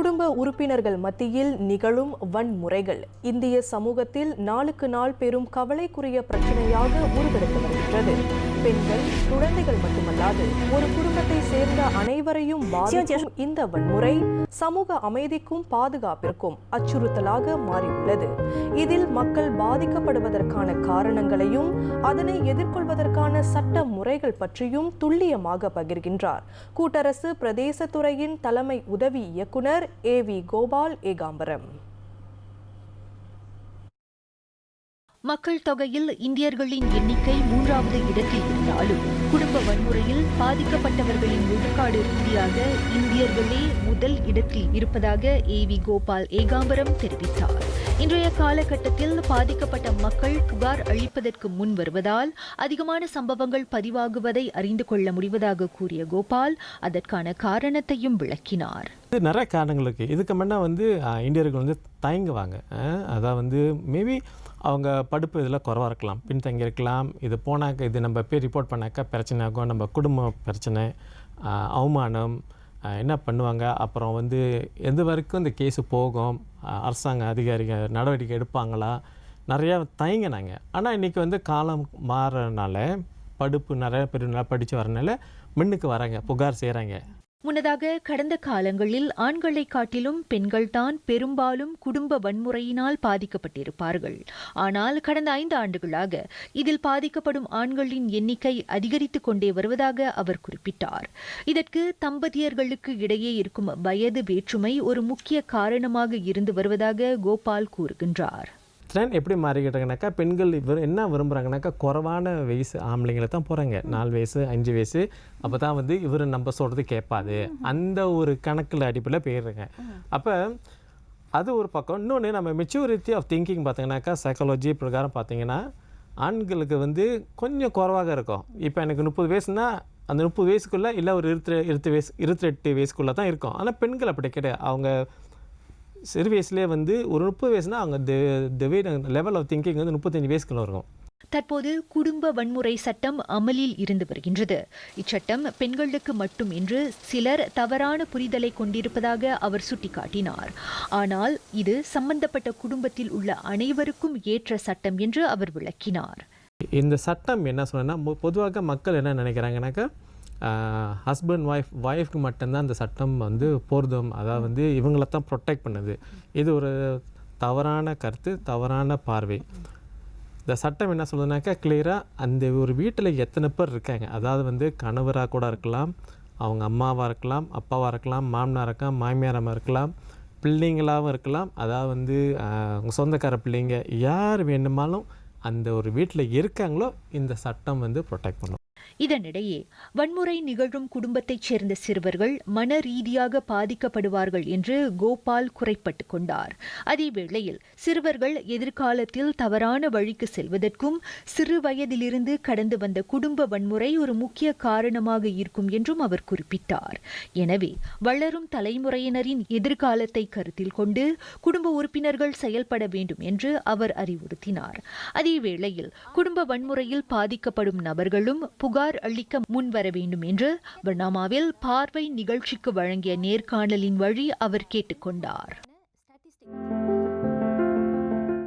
குடும்ப உறுப்பினர்கள் மத்தியில் நிகழும் வன்முறைகள் இந்திய சமூகத்தில் நாளுக்கு நாள் பெரும் கவலைக்குரிய பிரச்சனையாக உருவெடுத்து வருகின்றது. பெண்கள் குழந்தைகள் மட்டுமல்லாது ஒரு குடும்பத்தை சேர்ந்த அனைவரையும் பாதிக்கும் இந்த வன்முறை சமூக அமைதிக்கும் பாதுகாப்பிற்கும் அச்சுறுத்தலாக மாறியுள்ளது. இதில் மக்கள் பாதிக்கப்படுவதற்கான காரணங்களையும் அதனை எதிர்கொள்வதற்கான சட்ட முறைகள் பற்றியும் துல்லியமாக பகிர்கின்றார். கூட்டரசு பிரதேச துறையின் தலைமை உதவி இயக்குனர் ஏ வி கோபால் ஏகாம்பரம். மக்கள் தொகையில் இந்தியர்களின் எண்ணிக்கை மூன்றாவது இடத்தில் இருந்தாலும் குடும்ப வன்முறையில் பாதிக்கப்பட்டவர்களின் விழுக்காடு ரீதியாக இந்தியர்களே முதல் இடத்தில் இருப்பதாக ஏ வி கோபால் ஏகாம்பரம் தெரிவித்தார். இன்றைய காலகட்டத்தில் பாதிக்கப்பட்ட மக்கள் புகார் அளிப்பதற்கு முன் வருவதால் அதிகமான சம்பவங்கள் பதிவாகுவதை அறிந்து கொள்ள முடிவதாக கூறிய கோபால் அதற்கான காரணத்தையும் விளக்கினார். இது நிறைய காரணங்கள் இருக்குது இதுக்கு முன்னே வந்து இந்தியர்கள் வந்து தயங்குவாங்க. அதான் வந்து மேபி அவங்க படுப்பு இதில் குறவாக இருக்கலாம் பின்தங்கி இருக்கலாம். இது போனாக்க இது நம்ம போய் ரிப்போர்ட் பண்ணாக்கா பிரச்சனை ஆகும். நம்ம குடும்ப பிரச்சனை அவமானம் என்ன பண்ணுவாங்க? அப்புறம் வந்து எந்த வரைக்கும் இந்த கேஸு போகும்? அரசாங்க அதிகாரிகள் நடவடிக்கை எடுப்பாங்களா? நிறையா தயங்கினாங்க. ஆனால் இன்றைக்கி வந்து காலம் மாறனால படுப்பு நிறைய பேர் நல்லா படித்து வரனால மின்னுக்கு வராங்க புகார் செய்கிறாங்க முன்னதாக கடந்த காலங்களில் ஆண்களை காட்டிலும் பெண்கள்தான் பெரும்பாலும் குடும்ப வன்முறையினால் பாதிக்கப்பட்டிருப்பார்கள். ஆனால் கடந்த ஐந்து ஆண்டுகளாக இதில் பாதிக்கப்படும் ஆண்களின் எண்ணிக்கை அதிகரித்துக் கொண்டே வருவதாக அவர் குறிப்பிட்டார். இதற்கு தம்பதியர்களுக்கு இடையே இருக்கும் வயது வேற்றுமை ஒரு முக்கிய காரணமாக இருந்து வருவதாக கோபால் கூறுகின்றார். ட்ரெண்ட் எப்படி மாறிக்கிட்டாங்கனாக்கா பெண்கள் இவர் என்ன விரும்புகிறாங்கனாக்கா குறைவான வயசு ஆம்பளைங்களை தான் போகிறாங்க நாலு வயசு அஞ்சு வயசு அப்போ தான் வந்து இவர் நம்ம சொல்கிறது கேட்பாது அந்த ஒரு கணக்கில் அடிப்படையில் போயிடுறாங்க. அப்போ அது ஒரு பக்கம். இன்னொன்று நம்ம மெச்சூரிட்டி ஆஃப் திங்கிங் பார்த்தீங்கன்னாக்கா சைக்காலஜி பிரகாரம் பார்த்தீங்கன்னா ஆண்களுக்கு வந்து கொஞ்சம் குறைவாக இருக்கும். இப்போ எனக்கு முப்பது வயசுனா அந்த முப்பது வயசுக்குள்ளே இல்லை ஒரு இருபத்தி இருபத்தி வயசு இருபத்தெட்டு வயசுக்குள்ளே தான் இருக்கும். ஆனால் பெண்கள் அப்படி கிடையாது. அவங்க சிறு வயசுலேயே வந்து ஒரு முப்பது வயசுனா அவங்க த லெவல் ஆஃப் திங்கிங் வந்து முப்பத்தஞ்சு வயசுக்குள்ள இருக்கும் தற்போது குடும்ப வன்முறை சட்டம் அமலில் இருந்து வருகின்றது. இச்சட்டம் பெண்களுக்கு மட்டும் என்று சிலர் தவறான புரிதலை கொண்டிருப்பதாக அவர் சுட்டிக்காட்டினார். ஆனால் இது சம்பந்தப்பட்ட குடும்பத்தில் உள்ள அனைவருக்கும் ஏற்ற சட்டம் என்று அவர் விளக்கினார். இந்த சட்டம் என்ன சொன்னா பொதுவாக மக்கள் என்ன நினைக்கிறாங்கனாக்கா ஹஸ்பண்ட் ஒய்ஃப் ஒய்ஃப்க்கு மட்டும்தான் இந்த சட்டம் வந்து பொருந்தும் அதாவது வந்து இவங்கள தான் ப்ரொடெக்ட் பண்ணுது. இது ஒரு தவறான கருத்து தவறான பார்வை. இந்த சட்டம் என்ன சொல்லுதுனாக்கா கிளியராக அந்த ஒரு வீட்டில் எத்தனை பேர் இருக்காங்க. அதாவது வந்து கணவராக கூட இருக்கலாம் அவங்க அம்மாவாக இருக்கலாம் அப்பாவாக இருக்கலாம் மாமனார் இருக்கலாம் மாமியாரமாக இருக்கலாம் பிள்ளைங்களாகவும் இருக்கலாம். அதாவது வந்து உங்க சொந்தக்கார பிள்ளைங்க யார் வேணுமாலும் அந்த ஒரு வீட்டில் இருக்காங்களோ இந்த சட்டம் வந்து ப்ரொடெக்ட் பண்ணும். இதனிடையே வன்முறை நிகழும் குடும்பத்தைச் சேர்ந்த சிறுவர்கள் மன ரீதியாக பாதிக்கப்படுவார்கள் என்று கோபால் குறைப்பட்டுக் கொண்டார். அதேவேளையில் சிறுவர்கள் எதிர்காலத்தில் தவறான வழிக்கு செல்வதற்கும் சிறு வயதிலிருந்து கடந்து வந்த குடும்ப வன்முறை ஒரு முக்கிய காரணமாக இருக்கும் என்றும் அவர் குறிப்பிட்டார். எனவே வளரும் தலைமுறையினரின் எதிர்காலத்தை கருத்தில் கொண்டு குடும்ப உறுப்பினர்கள் செயல்பட வேண்டும் என்று அவர் அறிவுறுத்தினார். அதேவேளையில் குடும்ப வன்முறையில் பாதிக்கப்படும் நபர்களும் புகார் அளிக்க முன்வர வேண்டும் என்று பர்னாமாவில் பார்வை நிகழ்ச்சிக்கு வழங்கிய நேர்காணலின் வழி அவர் கேட்டுக்கொண்டார்.